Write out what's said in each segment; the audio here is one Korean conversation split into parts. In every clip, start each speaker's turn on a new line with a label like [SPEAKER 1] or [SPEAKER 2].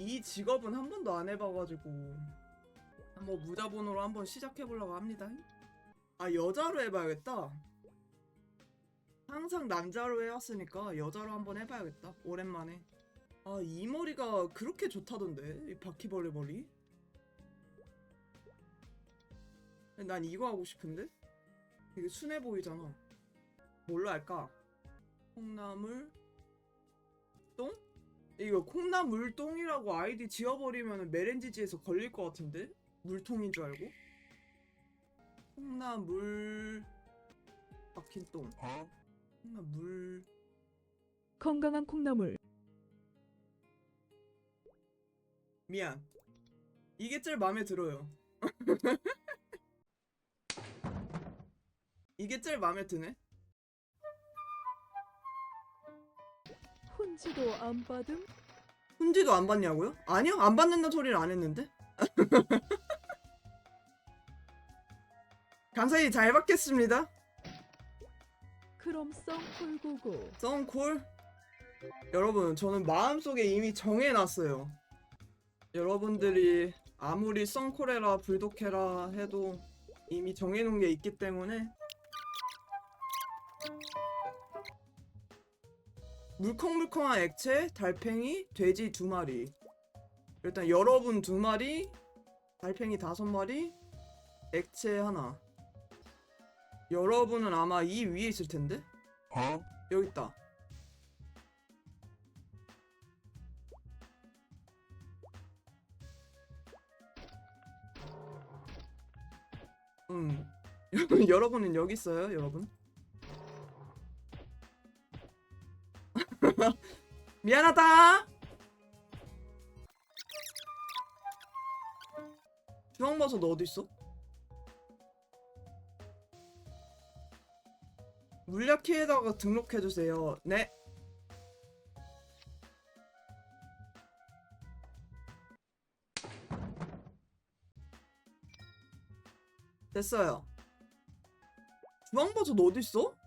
[SPEAKER 1] 이 직업은 한 번도 안 해봐가지고 한번 무자본으로 한번 시작해보려고 합니다. 아 여자로 해봐야겠다. 항상 남자로 해왔으니까 여자로 한번 해봐야겠다. 오랜만에. 아 이 머리가 그렇게 좋다던데 이 바퀴벌레 머리. 난 이거 하고 싶은데? 되게 순해 보이잖아. 뭘로 할까? 콩나물 똥? 이거 콩나물똥이라고 아이디 지어버리면 메렌지지에서 걸릴 것 같은데? 물통인 줄 알고? 콩나물 박힌 똥. 콩나물.
[SPEAKER 2] 건강한 콩나물.
[SPEAKER 1] 미안. 이게 제일 마음에 들어요. 이게 제일 마음에 드네
[SPEAKER 2] 훈지도 안 받음?
[SPEAKER 1] 훈지도 안 받냐고요? 아니요 안 받는다는 소리를 안 했는데. 감사히 잘 받겠습니다.
[SPEAKER 2] 그럼 썬풀고고.
[SPEAKER 1] 썬콜? 여러분 저는 마음속에 이미 정해놨어요. 여러분들이 아무리 썬콜해라 불독해라 해도 이미 정해놓은 게 있기 때문에 물컹물컹한 액체 달팽이 돼지 두 마리 일단 여러분 두 마리 달팽이 다섯 마리 액체 하나 여러분은 아마 이 위에 있을 텐데 여기 있다. 음. 여러분은 여기 있어요, 여러분. 미안하다. 주황버섯 어디 있어? 물약키에다가 등록해주세요. 네. 됐어요. 주황버섯 어디 있어?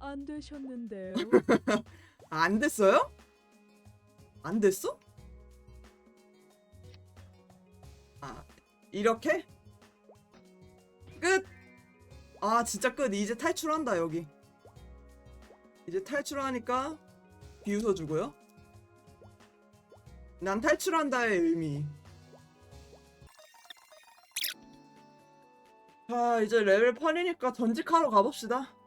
[SPEAKER 2] 안 되셨는데요
[SPEAKER 1] 아, 안 됐어요? 안 됐어? 아, 이렇게? 끝! 아, 진짜 끝. 이제 탈출한다, 여기. 이제 탈출하니까 비웃어 주고요. 난 탈출한다의 의미. 자, 이제 레벨 8이니까 전직하러 가봅시다.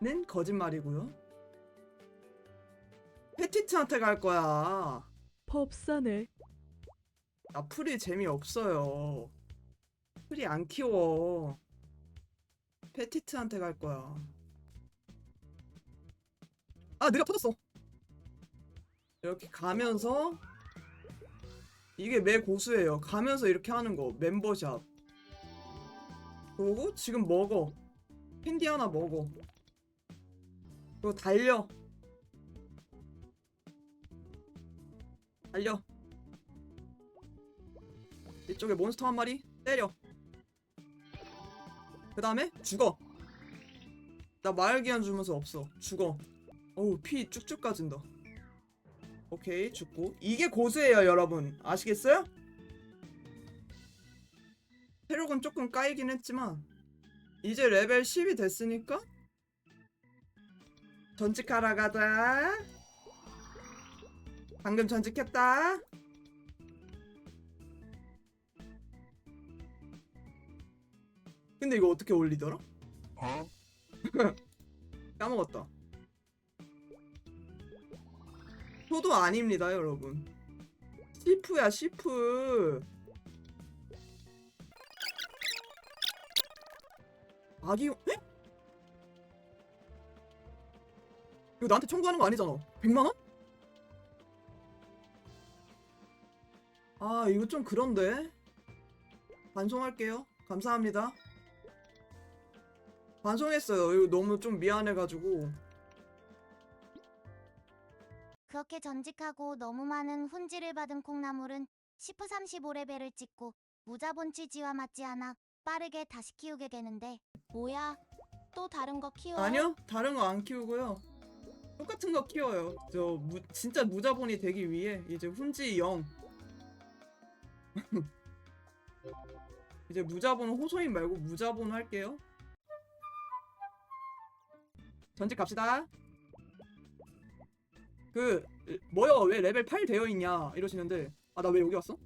[SPEAKER 1] 는 거짓말이고요. 페티트한테 갈 거야.
[SPEAKER 2] 법사네
[SPEAKER 1] 나 풀이 재미없어요. 풀이 안 키워. 페티트한테 갈 거야. 아, 내가 터졌어. 이렇게 가면서 이게 매 고수예요. 가면서 이렇게 하는 거. 멤버샵. 그리고 지금 먹어. 캔디 하나 먹어. 그리고 달려. 달려. 이쪽에 몬스터 한 마리 때려. 그 다음에 죽어. 나 마을기한 주면서 없어. 죽어. 어우 피 쭉쭉 까진다. 오케이 죽고 이게 고수예요 여러분 아시겠어요? 체력은 조금 까이긴 했지만 이제 레벨 10이 됐으니까 전직하러 가자. 방금 전직했다. 근데 이거 어떻게 올리더라? 까먹었다. 소도 아닙니다, 여러분. 시프야, 시프. 아기, 에? 이거 나한테 청구하는 거 아니잖아. 100만원? 아, 이거 좀 그런데. 반송할게요. 감사합니다. 반송했어요. 이거 너무 좀 미안해가지고.
[SPEAKER 3] 그렇게 전직하고 너무 많은 훈지를 받은 콩나물은 시프 35레벨을 찍고 무자본 취지와 맞지 않아 빠르게 다시 키우게 되는데 뭐야? 또 다른 거 키워?
[SPEAKER 1] 아니요 다른 거 안 키우고요 똑같은 거 키워요. 저 무, 진짜 무자본이 되기 위해 이제 훈지 0 이제 무자본 호소인 말고 무자본 할게요. 전직 갑시다. 그 뭐야 왜 레벨 8 되어 있냐? 이러시는데. 아 나 왜 여기 왔어?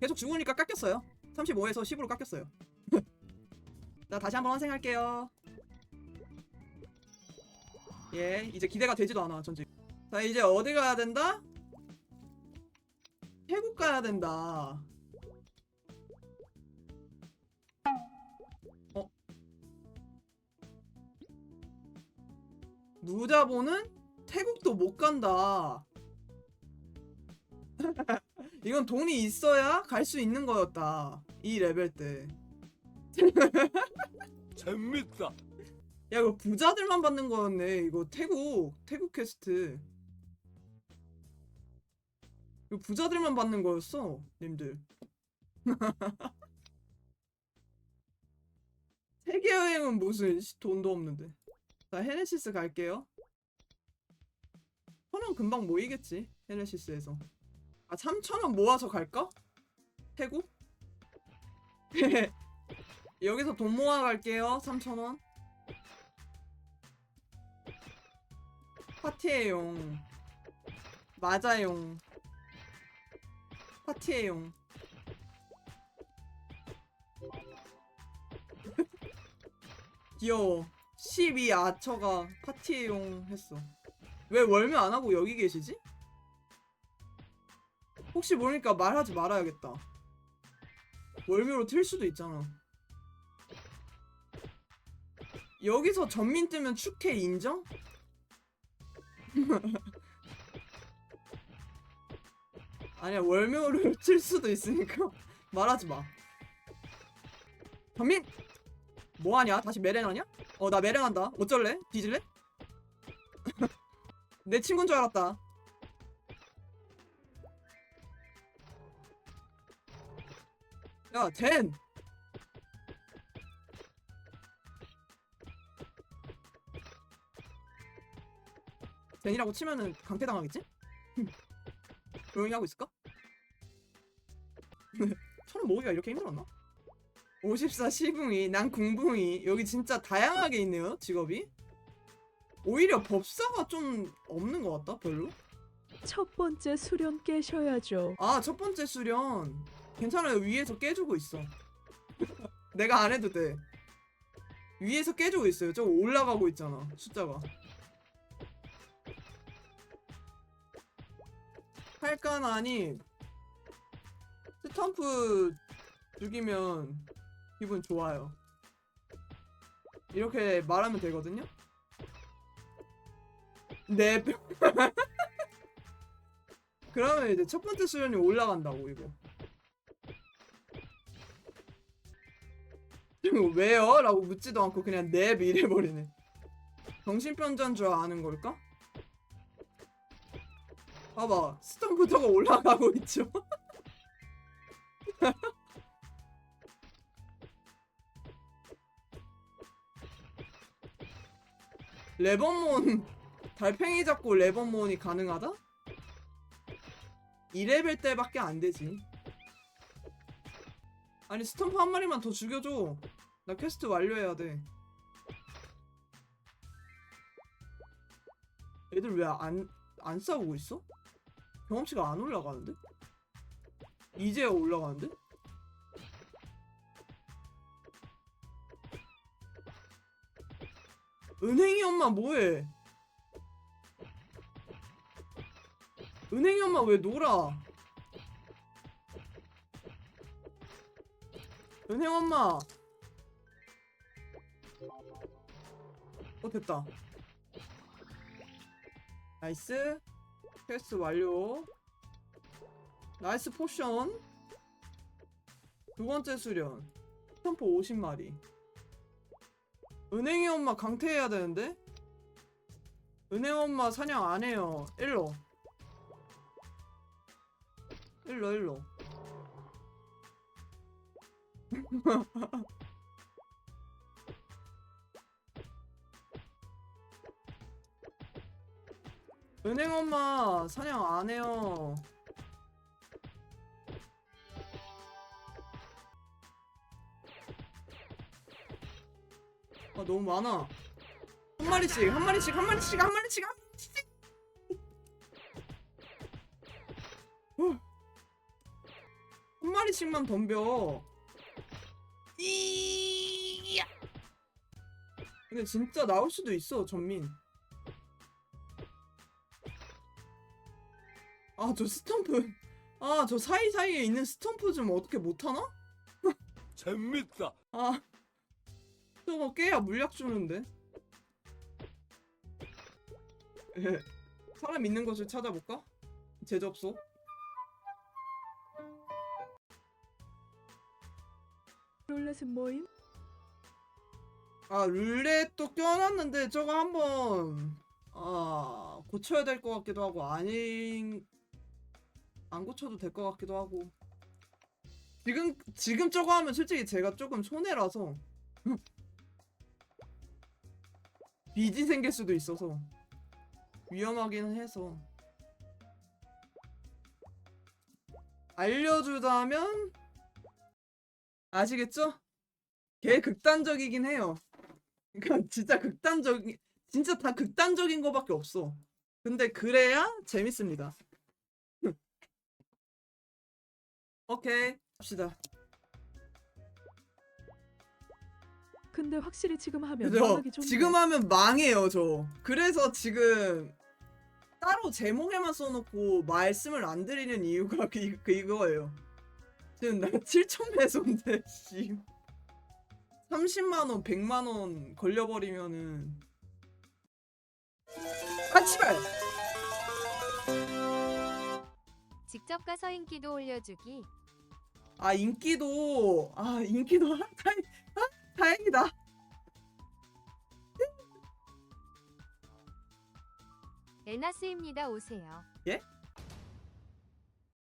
[SPEAKER 1] 계속 죽으니까 깎였어요. 35에서 10으로 깎였어요. 자 다시 한번 환생할게요 예 이제 기대가 되지도 않아 전직 자 이제 어디 가야 된다? 태국 가야 된다 어? 누자보는 태국도 못 간다 이건 돈이 있어야 갈 수 있는 거였다 이 레벨 때
[SPEAKER 4] 재밌다.
[SPEAKER 1] 야 이거 부자들만 받는 거였네 이거 태국 태국 퀘스트. 이거 부자들만 받는 거였어 님들. 세계 여행은 무슨 씨, 돈도 없는데. 자 헤네시스 갈게요. 천원 금방 모이겠지 헤네시스에서. 아 3천원 모아서 갈까? 태국? 여기서 돈 모아 갈게요 3천원 파티에용. 맞아용. 파티에용. 귀여워. 12 아처가 파티에용 했어. 왜 월매 안 하고 여기 계시지? 혹시 모르니까 말하지 말아야겠다. 월묘로 틀 수도 있잖아. 여기서 전민 뜨면 축해 인정? 아니야 월묘를 칠 수도 있으니까 말하지 마. 전민 뭐 하냐? 다시 메렌하냐? 어 나 메렌한다. 어쩔래? 뒤질래? 내 친구인 줄 알았다. 야, 젠! 젠이라고 치면은 강퇴 당하겠지? 조용히 하고 있을까? 천원 모으기가 이렇게 힘들었나? 54 시궁이, 난 궁붕이 여기 진짜 다양하게 있네요 직업이 오히려 법사가 좀 없는 것 같다 별로
[SPEAKER 2] 첫 번째 수련 깨셔야죠.
[SPEAKER 1] 아 첫 번째 수련 괜찮아요 위에서 깨주고 있어 내가 안 해도 돼 위에서 깨주고 있어요 저거 올라가고 있잖아 숫자가 할까나니 스탬프 죽이면 기분 좋아요. 이렇게 말하면 되거든요? 네. 그러면 이제 첫 번째 수련이 올라간다고 이거. 이거 왜요? 라고 묻지도 않고 그냥 넵 이래버리네. 정신병자인 줄 아는 걸까? 봐봐. 스톰부터가 올라가고 있죠. 레버몬 달팽이 잡고 레버몬이 가능하다? 2레벨 때밖에 안 되지. 아니 스톰프 한 마리만 더 죽여줘. 나 퀘스트 완료해야 돼. 애들 왜 안 안 싸우고 있어? 경험치가 안 올라가는데? 이제야 올라가는데? 은행이 엄마 뭐해? 은행이 엄마 왜 놀아? 은행 엄마. 어 됐다. 나이스. 퀘스트 완료. 나이스 포션. 두 번째 수련. 템포 50마리. 은행이 엄마 강퇴해야 되는데? 은행 엄마 사냥 안 해요. 일로. 일로 일로. 은행 엄마 사냥 안 해요. 아 너무 많아. 한 마리씩 한 마리씩 한 마리씩 한 마리씩 한 마리씩. 어. 한 마리씩만 덤벼. 근데 진짜 나올 수도 있어 전민. 아 저 스탬프 아 저 사이사이에 있는 스탬프 좀 어떻게 못하나?
[SPEAKER 4] 재밌다.
[SPEAKER 1] 아 저거 깨야 물약 주는데 에, 사람 있는 곳을 찾아볼까? 제접소
[SPEAKER 2] 롤렛은 뭐임?
[SPEAKER 1] 아 룰렛도 껴놨는데 저거 한번 아 고쳐야 될 것 같기도 하고 아닌 안 고쳐도 될 것 같기도 하고 지금 지금 저거 하면 솔직히 제가 조금 손해라서 빚이 생길 수도 있어서 위험하기는 해서 알려주자면 아시겠죠? 개 극단적이긴 해요. 그러니까 진짜 극단적인 진짜 다 극단적인 거밖에 없어. 근데 그래야 재밌습니다. 오케이 합시다.
[SPEAKER 2] 근데 확실히 지금 하면
[SPEAKER 1] 그죠?
[SPEAKER 2] 망하기 좋네.
[SPEAKER 1] 지금 하면 망해요 저. 그래서 지금 따로 제목에만 써놓고 말씀을 안 드리는 이유가 그, 그 이거예요. 지금 나 7천 배소인데 씨. 30만 원, 100만 원 걸려버리면은 아 씨발.
[SPEAKER 5] 직접 가서 인기도 올려주기.
[SPEAKER 1] 아 인기도 아 인기도 아, 다행 아, 다행이다.
[SPEAKER 5] 에나스입니다. 오세요.
[SPEAKER 1] 예?